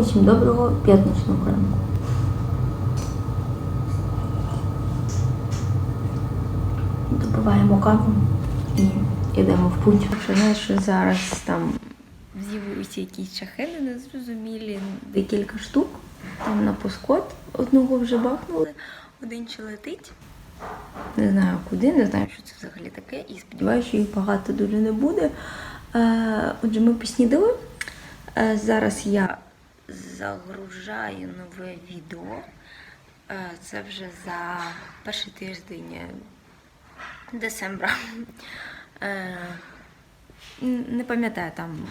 Усім доброго п'ятничного ранку. Добиваємо каву і йдемо в путь. Що знаєш, що зараз там з'явилися якісь шахеди незрозумілі, декілька штук. Там на поскот одного вже бахнули, один ще летить. Не знаю куди, не знаю, що це взагалі таке, і сподіваюся, що їх багато дуже не буде. Е, отже, ми поснідали. Е, зараз я загружаю нове відео. Е, це вже за перший тиждень десембра. Е, не пам'ятаю там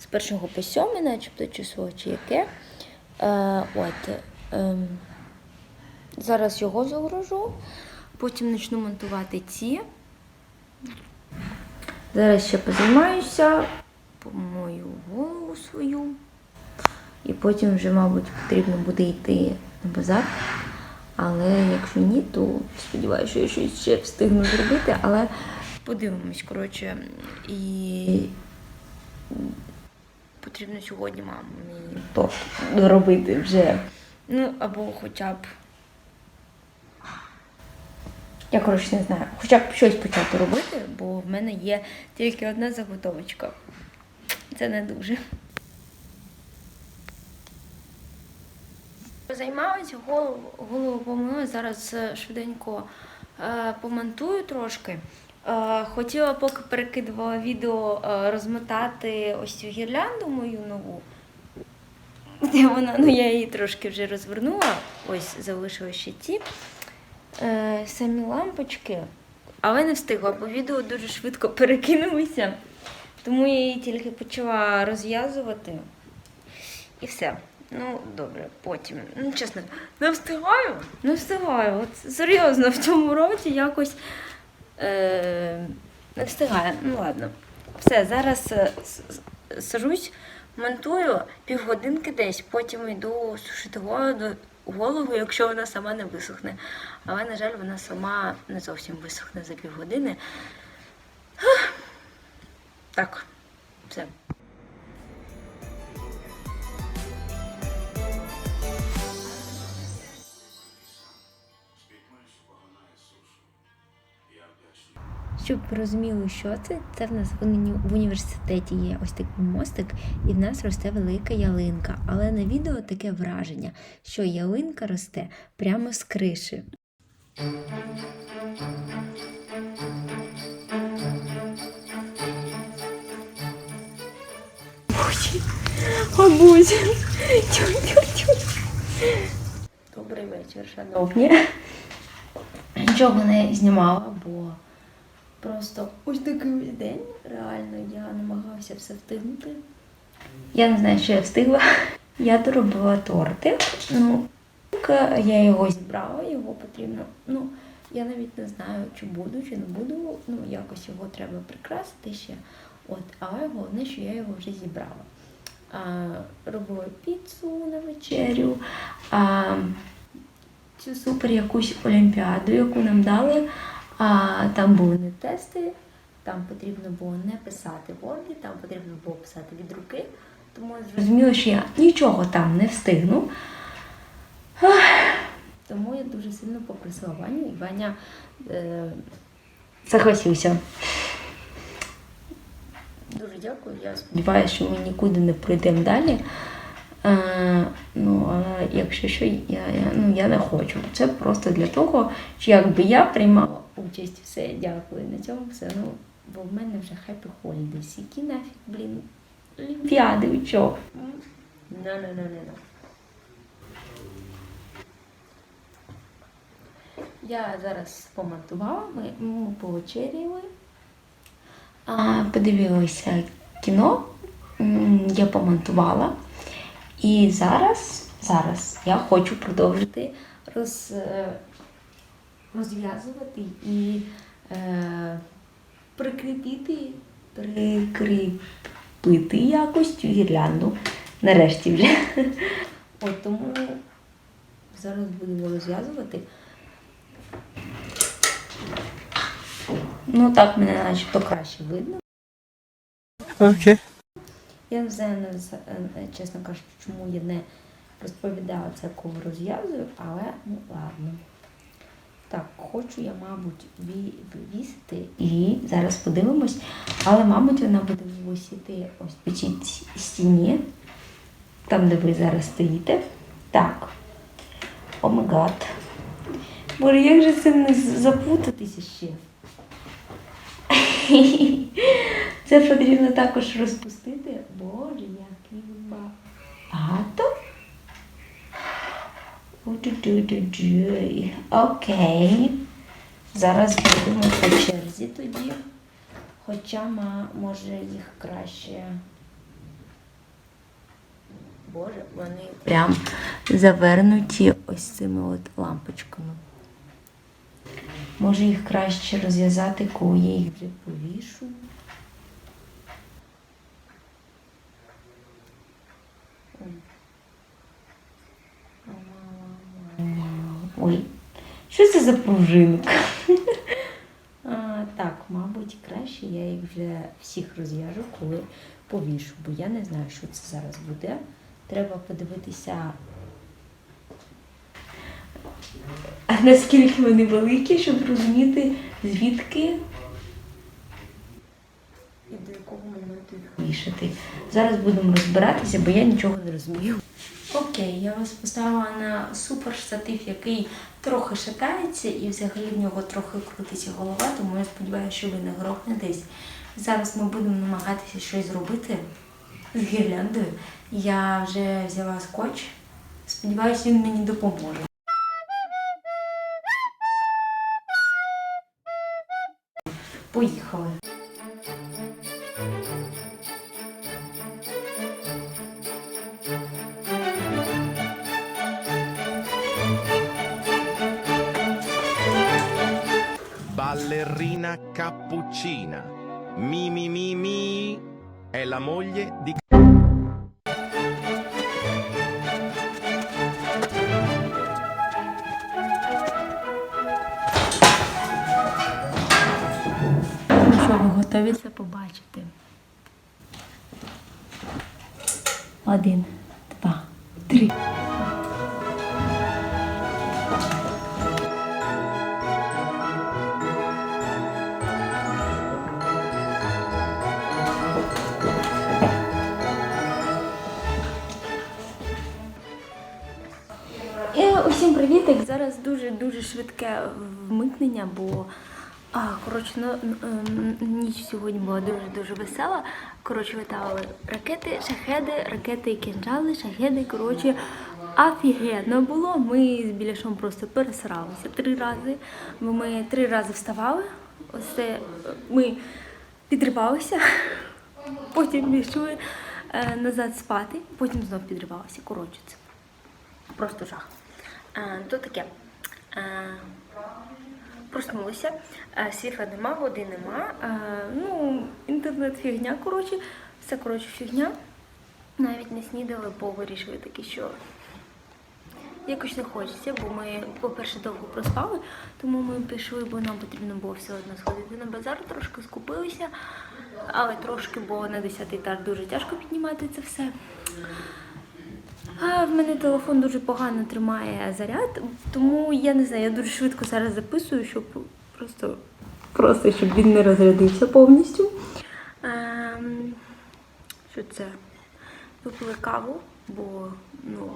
з першого по сьомий, начебто число чи яке. Е, от, ем, зараз його загружу, потім почну монтувати ці. Зараз ще позаймаюся, помою голову свою. І потім вже, мабуть, потрібно буде йти на базар. Але якщо ні, то сподіваюся, що я щось ще встигну зробити. Але подивимось, коротше, і потрібно сьогодні мамі торт доробити вже. Ну, або хоча б. Я, коротше, не знаю, хоча б щось почати робити, бо в мене є тільки одна заготовочка. Це не дуже. Займалась, голову, голову помила, зараз е, швиденько е, помонтую трошки. Е, хотіла, поки перекидувала відео, розмотати ось цю гірлянду мою нову. Вона, ну я її трошки вже розвернула. Ось залишилось ще е, самі лампочки. Але не встигла, бо відео дуже швидко перекинулися. Тому я її тільки почала розв'язувати. І все. Ну, добре, потім. Ну, чесно, не встигаю. Не встигаю. От серйозно, в цьому році якось е, не встигаю. Ну ладно. Все, зараз е, сажусь, монтую півгодинки десь, потім йду сушити голову, голову, якщо вона сама не висохне. Але, на жаль, вона сама не зовсім висохне за півгодини. Так, все. Щоб ви розуміли, що це, це в нас в університеті є ось такий мостик, і в нас росте велика ялинка. Але на відео таке враження, що ялинка росте прямо з криші. Добрий вечір, шановні. Нічого не знімала, бо просто ось такий день. Реально я намагалася все встигнути. Я не знаю, що я встигла. Я доробила торти. Ну, я його зібрала, його потрібно. Ну, я навіть не знаю, чи буду, чи не буду. Ну, якось його треба прикрасити ще. От, але головне, що я його вже зібрала. А, робила піцу на вечерю. А, цю супер якусь олімпіаду, яку нам дали. А, там були не тести, там потрібно було не писати в Word, там потрібно було писати від руки. Тому я зрозуміла, що я нічого там не встигну. Ах, Тому я дуже сильно попросила Ваню, і Ваня е, согласився. Дуже дякую. Я сподіваюся, що ми нікуди не пройдемо далі. Е, ну, але якщо що, я, я, ну, я не хочу. Це просто для того, що якби я приймала участь, все, дякую. На цьому все. Ну, бо в мене вже happy holidays. Які нафіг, блін, олімпіади, ви чого? Ну. Я зараз помонтувала, ми, ми повечеряли. Подивилися кіно, я помонтувала. І зараз, зараз я хочу продовжити роз, е, розв'язувати і е, прикріпити, прикріпити якось цю гірлянду. Нарешті вже. От тому зараз будемо розв'язувати. Ну так мене начебто краще видно. Okay. Я знаю, не е, чесно кажучи, чому я не розповідала це, коли розв'язую, але ну ладно. Так, хочу я, мабуть, ві- вивісити і зараз подивимось. Але, мабуть, вона буде висіти ось по цій стіні, там, де ви зараз стоїте. Так. О май. Боже, як же це не запутатися ще? Це потрібно також розпустити. Боже, який багато. Окей. Зараз будемо по черзі тоді. Хоча може їх краще. Боже, вони прям завернуті ось цими от лампочками. Може їх краще розв'язати, коли я їх вже повішу. Ой, що це за пружинка? Так, мабуть, краще я їх вже всіх розв'яжу, коли повішу, бо я не знаю, що це зараз буде. Треба подивитися, наскільки вони великі, щоб розуміти, звідки і до якого моменту їх вішати. Зараз будемо розбиратися, бо я нічого не розумію. Окей, я вас поставила на супер штатив, який трохи шатається і взагалі в нього трохи крутиться голова, тому я сподіваюся, що ви не грохнетесь. Зараз ми будемо намагатися щось зробити з гірляндою. Я вже взяла скотч. Сподіваюся, він мені допоможе. hijos. Ballerina cappuccina. Mi mi mi mi è la moglie di Один, два, три. Е, Усім привітик! Зараз дуже-дуже швидке вмикнення, бо а, коротше, ну, ніч сьогодні була дуже-дуже весела. Коротше, летали ракети, шахеди, ракети і кінжали, шахеди. Коротше, офігенно було. Ми з біляшом просто пересралися три рази. Бо ми три рази вставали. Ось е, ми підривалися, потім пішли е, назад спати, потім знов підривалися. Коротше, це просто жах. Е, то таке. Проснулися, е, світла нема, води нема. Е, ну, інтернет фігня, коротше, все коротше фігня. Навіть не снідали, бо вирішили таки, що якось не хочеться, бо ми, по-перше, довго проспали, тому ми пішли, бо нам потрібно було все одно сходити на базар, трошки скупилися, але трошки, бо на 10 етаж дуже тяжко піднімати це все. А в мене телефон дуже погано тримає заряд, тому я не знаю, я дуже швидко зараз записую, щоб просто, просто щоб він не розрядився повністю. Ем, що це? Випили каву, бо ну,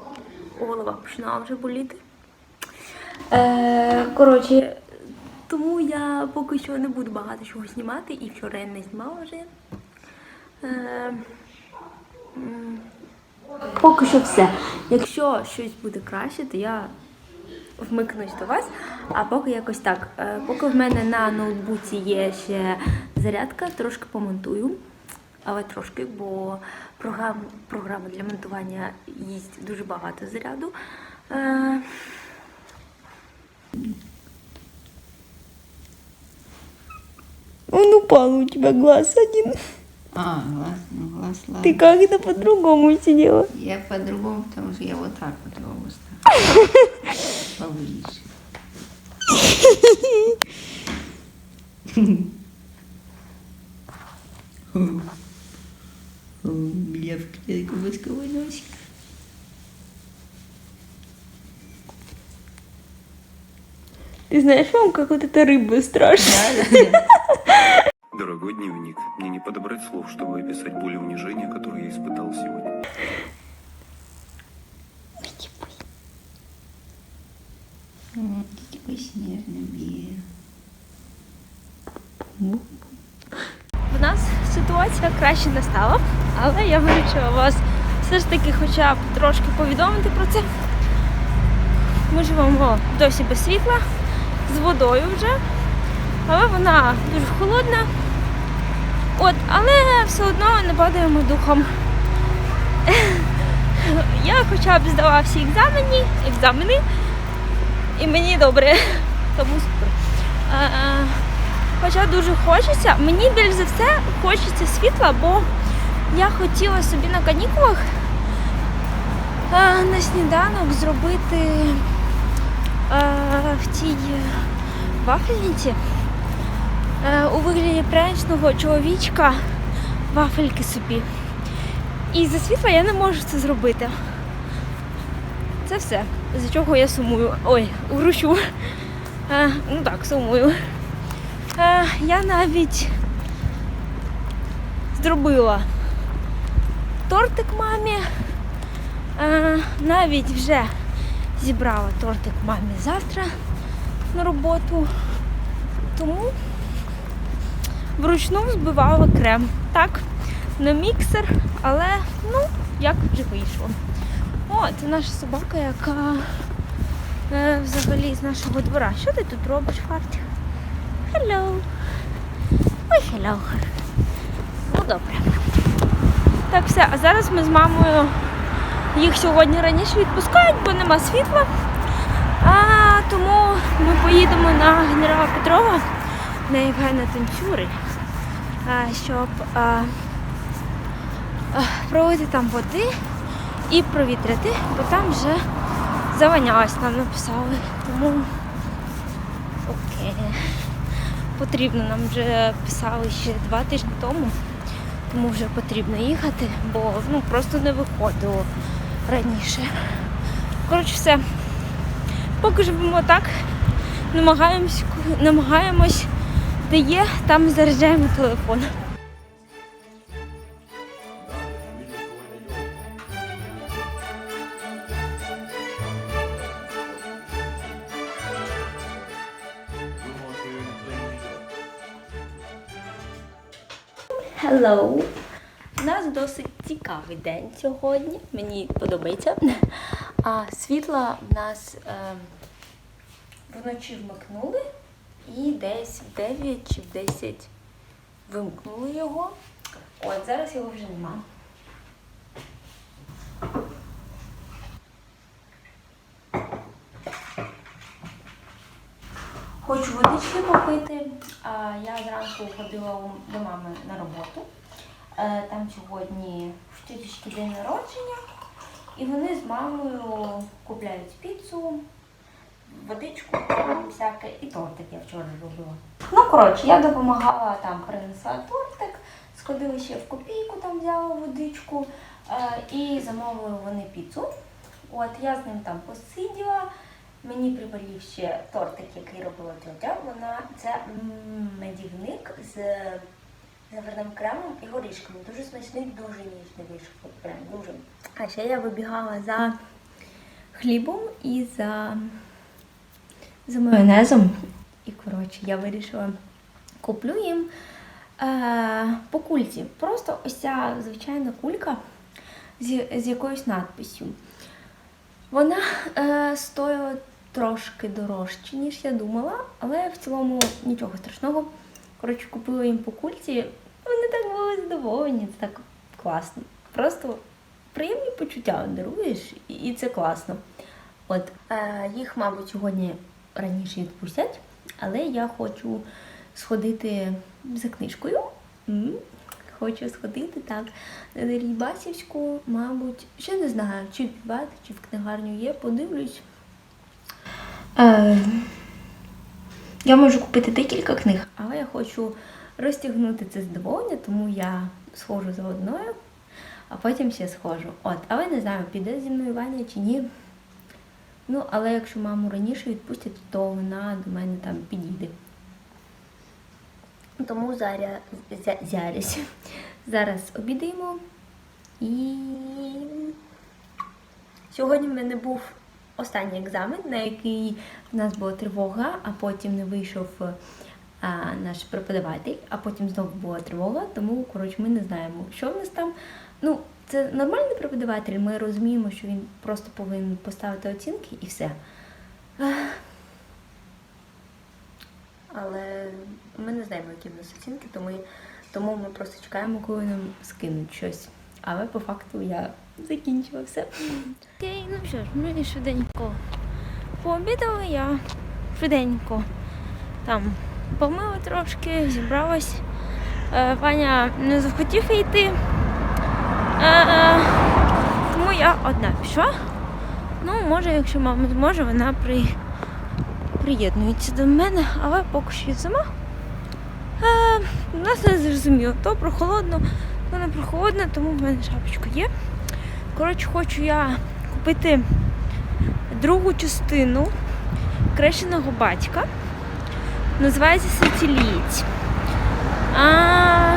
голова починала вже боліти. Е, коротше, тому я поки що не буду багато чого знімати, і вчора я не знімала вже. Е, Поки що все. Якщо щось буде краще, то я вмикнусь до вас. А поки якось так. Е, Поки в мене на ноутбуці є ще зарядка, трошки помонтую. Але трошки, бо програм, програма для монтування їсть дуже багато заряду. Е, Он упал у тебя глаз один. Глаз, ну, глаз, ладно. Ты как-то по-другому сидела? Я по-другому, потому что я вот так вот его стала. Поближе. У меня в клетку восковой носик. Ты знаешь, мам, как вот эта рыба страшная. Да, да, да. Дорогой дневник, мне не подобрать слов, чтобы описать боль и унижение, которые я испытал сегодня. М, Ты такой снежно-белый. В нас ситуація краще не стала, але я вирішила вас все ж таки хоча б трошки повідомити про це. Ми живемо досі без світла, з водою вже, але вона дуже холодна. От, але все одно не падаємо духом. Я хоча б здала всі екзамені, екзамени, і мені добре, тому супер. Хоча дуже хочеться, мені більш за все хочеться світла, бо я хотіла собі на канікулах на сніданок зробити в тій вафельниці у вигляді пряничного чоловічка вафельки собі. І за світла я не можу це зробити. Це все, за чого я сумую. Ой, грущу. Е, ну так, сумую. Е, я навіть зробила тортик мамі. Е, навіть вже зібрала тортик мамі завтра на роботу. Тому вручну збивала крем. Так, на міксер, але ну, як вже вийшло. О, це наша собака, яка е, взагалі з нашого двора. Що ти тут робиш, Фарт? Hello. Ой, hello. Ну добре. Так, все, а зараз ми з мамою їх сьогодні раніше відпускають, бо нема світла. А тому ми поїдемо на генерала Петрова на Євгена Тенчури, щоб а, а, пролити там води і провітрити, бо там вже заванялось, нам написали. Тому окей потрібно. Нам вже писали ще два тижні тому, тому вже потрібно їхати, бо ну, просто не виходило раніше. Коротше, все. Поки живемо так, намагаємось, намагаємось, де є, там заряджаємо телефон. Hello! У нас досить цікавий день сьогодні. Мені подобається. А світла в нас е, вночі вмикнули і десь в 9 чи в 10 вимкнули його. От зараз його вже нема. Хочу водички попити. Я зранку ходила до мами на роботу. Е, Там сьогодні в тіточки день народження. І вони з мамою купляють піцу, водичку, всяке, і тортик я вчора робила. Ну, коротше, я допомагала там, принесла тортик, сходили ще в копійку, там взяла водичку е, і замовили вони піцу. От я з ним там посиділа. Мені приболів ще тортик, який робила тетя. Вона це медівник з заварним кремом і горішками. Дуже смачний, дуже ніжний вийшов. Прям дуже. А ще я вибігала за хлібом і за, за майонезом. І коротше, я вирішила куплю їм е, по кульці. Просто ось ця звичайна кулька з, з якоюсь надписю. Вона е, стоїла трошки дорожче, ніж я думала, але в цілому нічого страшного. Коротше, купила їм по кульці. Вони так були задоволені, це так класно. Просто приємні почуття даруєш, і- це класно. От е, їх, мабуть, сьогодні раніше відпустять, але я хочу сходити за книжкою. Хочу сходити так. На Дерібасівську, мабуть, ще не знаю, чи в Підбат, чи в книгарню є, подивлюсь. Е, я можу купити декілька книг, але я хочу розтягнути це задоволення, тому я схожу за одною. а потім ще схожу. От, але не знаю, піде зі мною Ваня чи ні. Ну, але якщо маму раніше відпустять, то вона до мене там підійде. Тому заря, зя, зярюсь. зараз обідаємо. І сьогодні в мене був останній екзамен, на який в нас була тривога, а потім не вийшов а, наш преподаватель, а потім знову була тривога, тому коротше, ми не знаємо, що в нас там. Ну, це нормальний преподаватель, ми розуміємо, що він просто повинен поставити оцінки і все. Але ми не знаємо, які в нас оцінки, тому, тому ми просто чекаємо, коли нам скинуть щось. Але по факту я закінчила все. Окей, ну що ж, ми швиденько пообідали, я швиденько там помила трошки, зібралась. Е, Ваня не захотів йти. Е, тому я одна пішла. Ну, може, якщо мама зможе, вона при... приєднується до мене, але поки що сама. Е, нас не зрозуміло, то прохолодно, то не прохолодно, тому в мене шапочка є. Коротше, хочу я купити другу частину крещеного батька. Називається Сицилієць. А,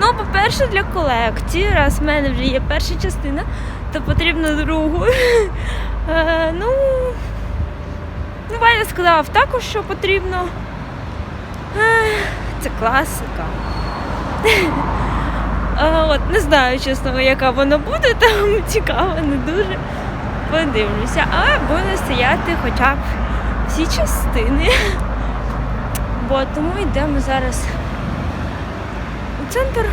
ну, по-перше, для колекції, раз в мене вже є перша частина, то потрібно другу. Е, ну, ну, Ваня сказав також, що потрібно. Е, Це класика. Е, От, не знаю, чесно, яка вона буде, там цікаво, не дуже. Подивлюся, але буде стояти хоча б всі частини. Бо тому йдемо зараз центр.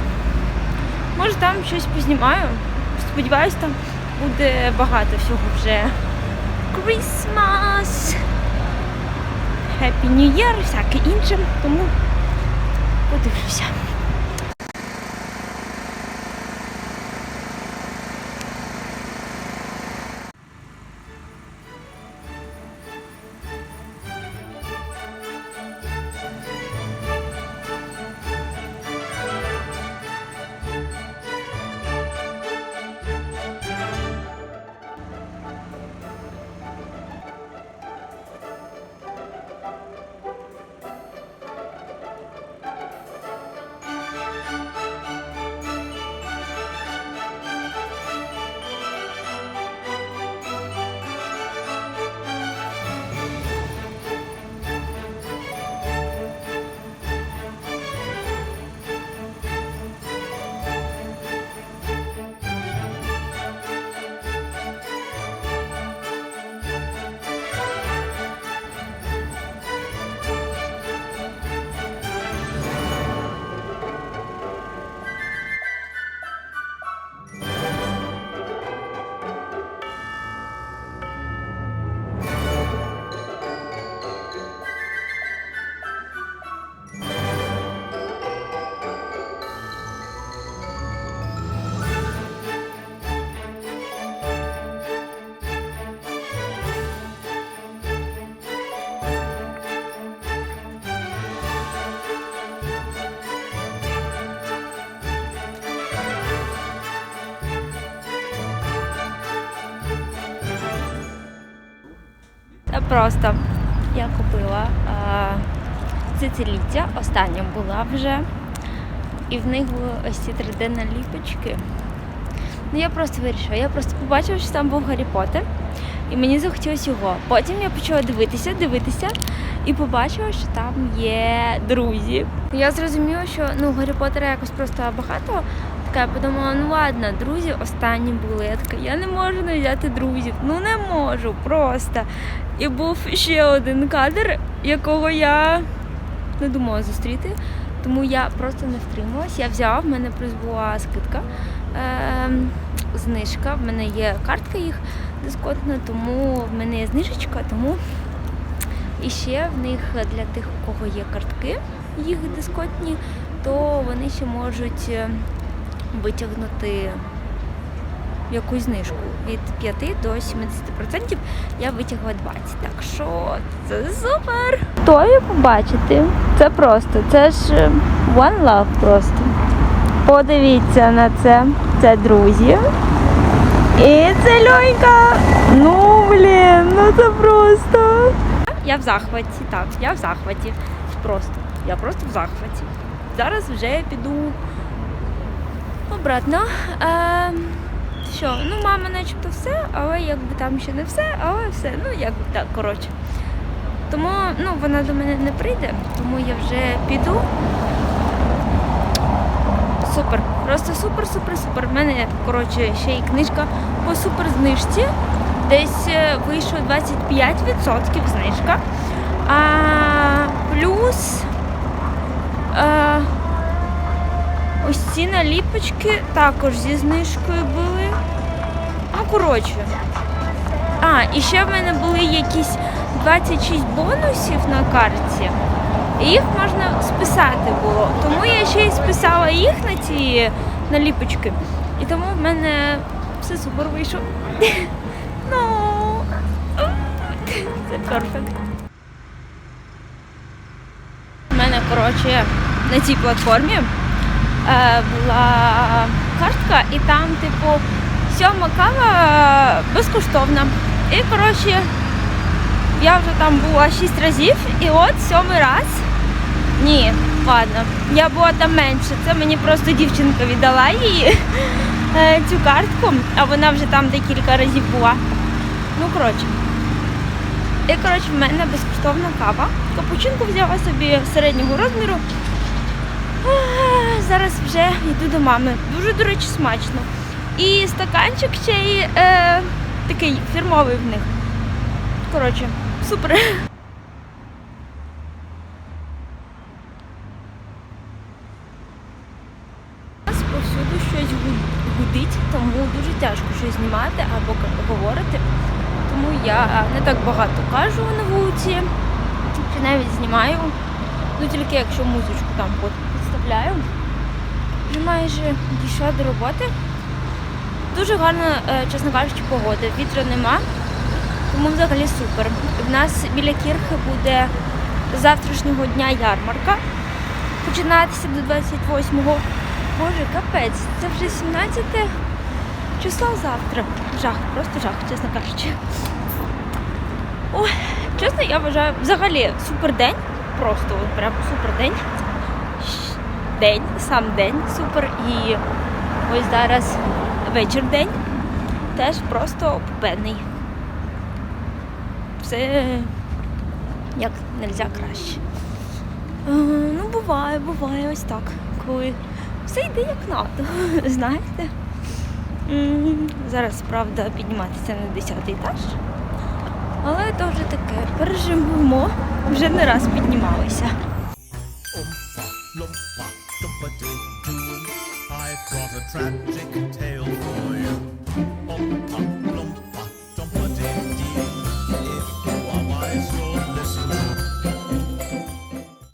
Може там щось познімаю. Сподіваюсь, там буде багато всього вже. Christmas! Happy New Year, всяке інше, тому подивлюся. Просто я купила а, цицеліття, остання була вже. І в них були ось ці 3D-наліпочки. Ну я просто вирішила, я просто побачила, що там був Гаррі Поттер, і мені захотілося його. Потім я почала дивитися, дивитися, і побачила, що там є друзі. Я зрозуміла, що ну Гаррі Поттера якось просто багато. Така я подумала, ну ладно, друзі останні були. Я така, я не можу не взяти друзів. Ну не можу просто. І був ще один кадр, якого я не думала зустріти. Тому я просто не втрималась. Я взяла, в мене плюс була скидка, ем, знижка. В мене є картка їх дисконтна, тому в мене є знижечка, тому і ще в них для тих, у кого є картки, їх дисконтні, то вони ще можуть е, витягнути якусь знижку від 5 до 70%. Я витягла 20. Так що це супер! Готові побачити. Це просто, це ж е, One Love просто. Подивіться на це. Це друзі. І це Льонька. Ну, блін, ну це просто. Я в захваті, так, я в захваті. Просто. Я просто в захваті. Зараз вже піду обратно. Е, що, ну, мама начебто все, але якби там ще не все, але все. Ну, якби так, коротше. Тому ну, вона до мене не прийде, тому я вже піду. Супер, просто супер, супер, супер. У мене, коротше, ще й книжка по супер знижці. Десь е, вийшло 25% знижка. А, плюс а, ось ці наліпочки також зі знижкою були. Ну, коротше. А, і ще в мене були якісь 26 бонусів на карті. І їх можна списати було. Тому я ще й списала їх на ці наліпочки. І тому в мене все супер вийшло. Ну, це перфект. У мене, коротше, на цій платформі була картка, і там, типу, сьома кава безкоштовна. І, коротше, я вже там була шість разів, і от сьомий раз. Ні, ладно, я була там менше. Це мені просто дівчинка віддала її е, цю картку, а вона вже там декілька разів була. Ну, коротше. І коротше, в мене безкоштовна кава. Капучинку взяла собі середнього розміру. Зараз вже йду до мами. Дуже, до речі, смачно. І стаканчик ще й е, такий фірмовий в них. Коротше, супер. Нас повсюду щось гудить, тому дуже тяжко щось знімати або говорити. Тому я не так багато кажу на вулиці, чи навіть знімаю. Ну тільки якщо музичку там підставляю. Вже майже дійшла до роботи. Дуже гарна, е, чесно кажучи, погода. Вітру нема, тому взагалі супер. У нас біля кірхи буде завтрашнього дня ярмарка. Починатися до 28-го. Боже, капець, це вже 17 число завтра. Жах, просто жах, чесно кажучи. Ой, чесно, я вважаю, взагалі супер день. Просто от прям супер день. День, сам день супер. І ось зараз вечір день. Теж просто попедний. Все як нельзя краще. Е, Ну, буває, буває ось так, коли все йде як надо, знаєте. Зараз, правда, підніматися на 10 етаж. Але то вже таке, переживемо, вже не раз піднімалися. Tragic